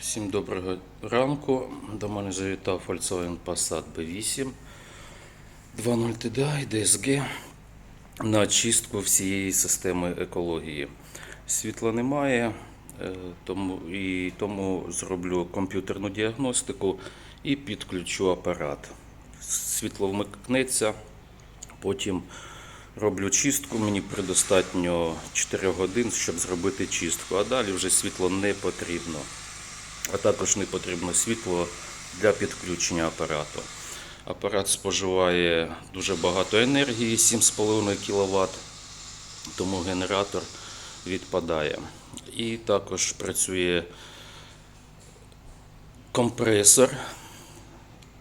Всім доброго ранку. До мене завітав Volkswagen Passat B8 2.0 TDI DSG на очистку всієї системи екології. Світла немає, е, тому, і тому зроблю комп'ютерну діагностику і підключу апарат. Світло вмикнеться, потім роблю чистку. Мені предостатньо 4 годин, щоб зробити чистку, а далі вже світло не потрібно а також не потрібно світло для підключення апарату. Апарат споживає дуже багато енергії, 7,5 кВт, тому генератор відпадає. І також працює компресор,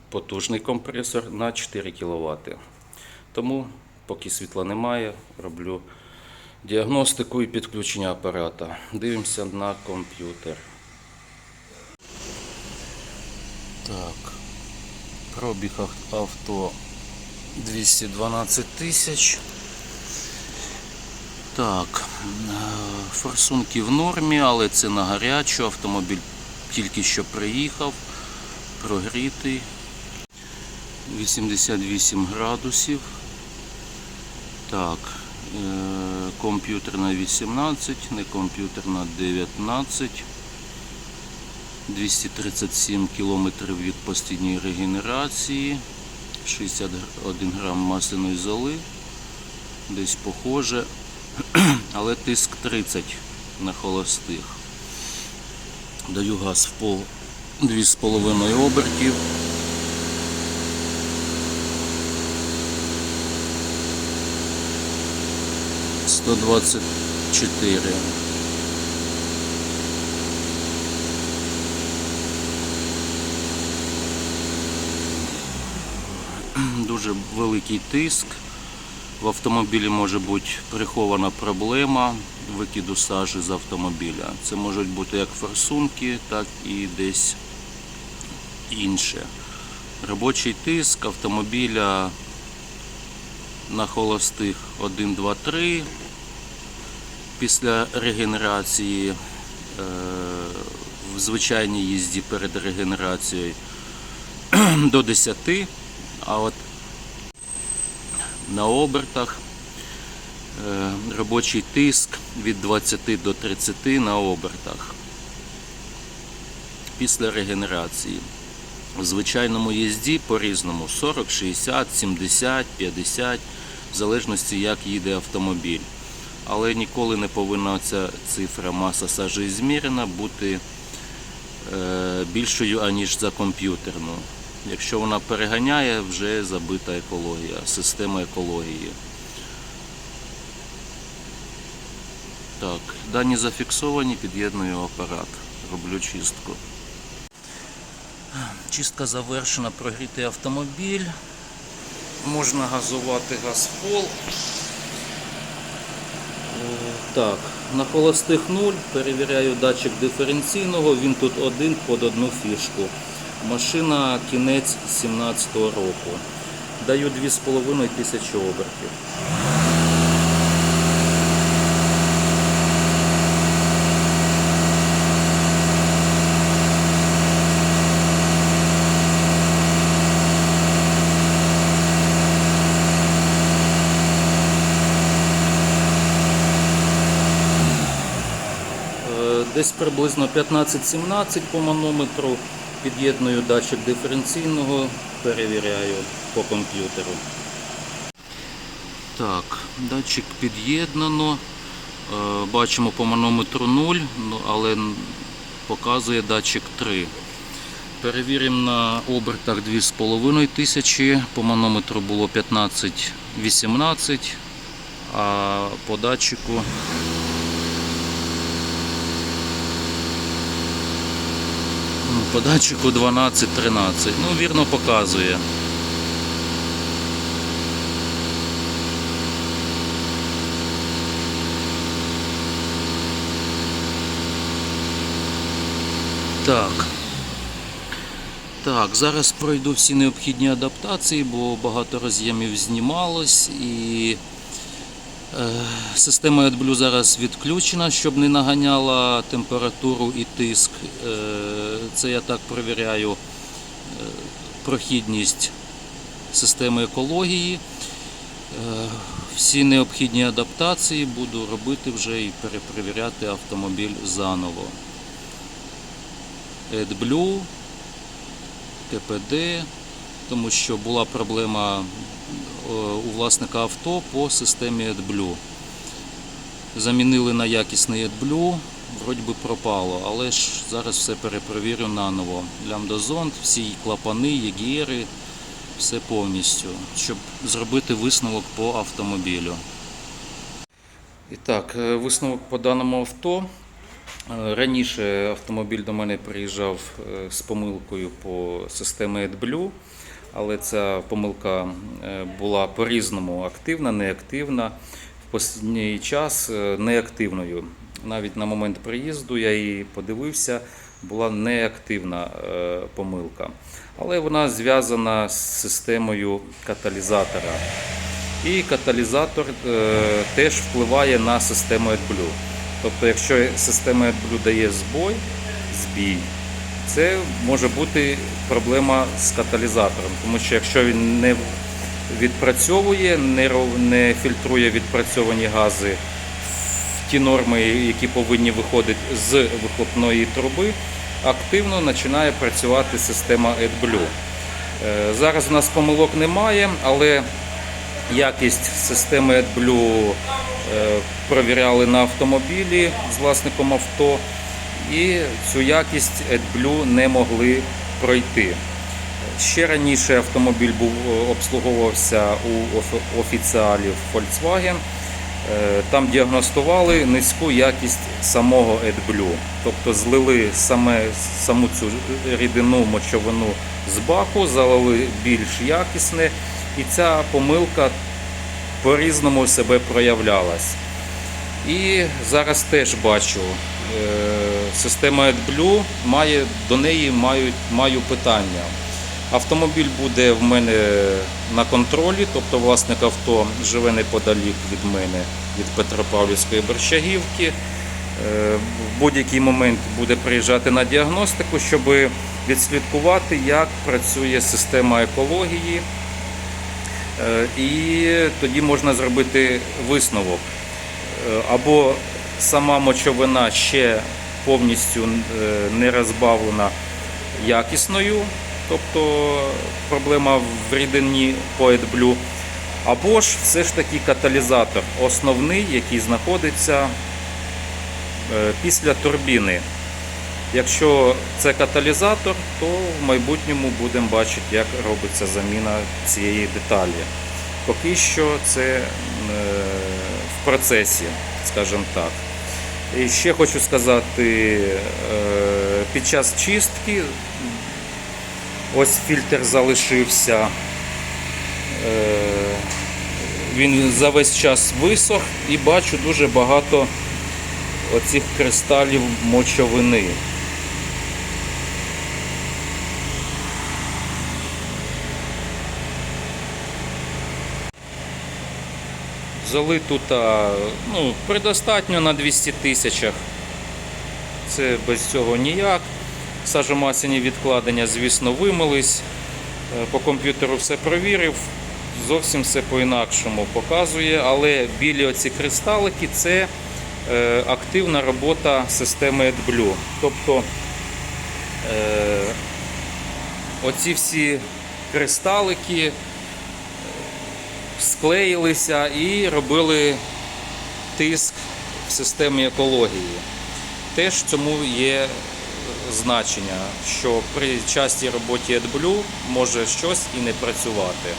потужний компресор на 4 кВт. Тому, поки світла немає, роблю діагностику і підключення апарата. Дивимося на комп'ютер. Так, пробіг авто 212 тисяч. Так, е, форсунки в нормі, але це на гарячу. Автомобіль тільки що приїхав, прогрітий. 88 градусів. Так, е, комп'ютерна 18, не комп'ютерна 19. 237 кілометрів від постійної регенерації, 61 грам масляної золи, десь похоже, але тиск 30 на холостих. Даю газ в пол 2,5 обертів. Сто двадцять чотири. Дуже великий тиск. В автомобілі може бути прихована проблема викиду сажі з автомобіля. Це можуть бути як форсунки, так і десь інше. Робочий тиск автомобіля на холостих 1, 2, 3. Після регенерації е, в звичайній їзді перед регенерацією до 10, а от на обертах е, робочий тиск від 20 до 30 на обертах після регенерації. В звичайному їзді по-різному 40, 60, 70, 50, в залежності як їде автомобіль. Але ніколи не повинна ця цифра маса сажі змірена бути е, більшою, аніж за комп'ютерну. Якщо вона переганяє, вже забита екологія, система екології. Так, дані зафіксовані, під'єдную апарат. Роблю чистку. Чистка завершена, прогрітий автомобіль. Можна газувати газ в пол. Е, Так, на холостих 0 перевіряю датчик диференційного, він тут один під одну фішку. Машина кінець 17-го року. Даю 2,5 тисячі обертів. Е, Десь приблизно 15-17 по манометру. Під'єдную датчик диференційного, перевіряю по комп'ютеру. Так, датчик під'єднано. Е, Бачимо по манометру 0, ну, але показує датчик 3. Перевіримо на обертах 2,5 тисячі. По манометру було 15-18, а по датчику По датчику 12-13. Ну, вірно показує. Так. Так, зараз пройду всі необхідні адаптації, бо багато роз'ємів знімалось і Система AdBlue зараз відключена, щоб не наганяла температуру і тиск. Е, Це я так перевіряю е, прохідність системи екології. Е, Всі необхідні адаптації буду робити вже і перепровіряти автомобіль заново. AdBlue, КПД, тому що була проблема е, у власника авто по системі AdBlue. Замінили на якісний AdBlue, вроді би пропало, але ж зараз все перепровірю наново. Лямдозонд, всі клапани, єгієри, все повністю, щоб зробити висновок по автомобілю. І так, е, висновок по даному авто. Е, Раніше автомобіль до мене приїжджав е, з помилкою по системі AdBlue, але ця помилка е, була по-різному активна, неактивна. В останній час е, неактивною. Навіть на момент приїзду я її подивився, була неактивна е, помилка. Але вона зв'язана з системою каталізатора. І каталізатор теж впливає на систему AdBlue. Тобто, якщо система AdBlue дає збой, збій, це може бути проблема з каталізатором, тому що якщо він не відпрацьовує, не, фільтрує відпрацьовані гази в ті норми, які повинні виходити з вихлопної труби, активно починає працювати система AdBlue. Е, Зараз у нас помилок немає, але якість системи AdBlue е, провіряли на автомобілі з власником авто, і цю якість AdBlue не могли пройти. Ще раніше автомобіль був е, обслуговувався у оф- офіціалів Volkswagen. Е, Там діагностували низьку якість самого AdBlue. Тобто злили саме, саму цю рідину мочовину з баку, залили більш якісне, і ця помилка по-різному себе проявлялась. І зараз теж бачу, система AdBlue має, до неї мають, маю питання. Автомобіль буде в мене на контролі, тобто власник авто живе неподалік від мене, від Петропавлівської Борщагівки. Е, В будь-який момент буде приїжджати на діагностику, щоб відслідкувати, як працює система екології. Е, І тоді можна зробити висновок. Е, Або сама мочовина ще повністю е, не розбавлена якісною, тобто проблема в рідині по AdBlue, або ж все ж таки каталізатор основний, який знаходиться е, після турбіни. Якщо це каталізатор, то в майбутньому будемо бачити, як робиться заміна цієї деталі. Поки що це е, в процесі, скажімо так. І ще хочу сказати, е, під час чистки ось фільтр залишився. Е, Він за весь час висох і бачу дуже багато оцих кристалів мочовини. Золи тут ну, предостатньо на 200 тисячах. Це без цього ніяк. Сажомасяні відкладення, звісно, вимились. Е, По комп'ютеру все провірив. Зовсім все по-інакшому показує, але білі оці кристалики це е, активна робота системи AdBlue. Тобто е, оці всі кристалики склеїлися і робили тиск в системі екології. Теж цьому є значення, що при частій роботі AdBlue може щось і не працювати.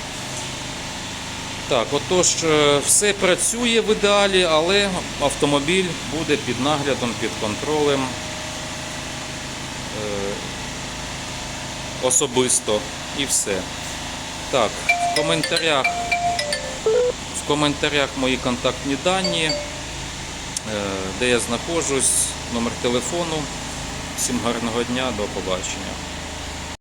Так, отож, е, все працює в ідеалі, але автомобіль буде під наглядом, під контролем е, особисто і все. Так, в коментарях коментарях мої контактні дані, е, де я знаходжусь, номер телефону. Всім гарного дня, до побачення.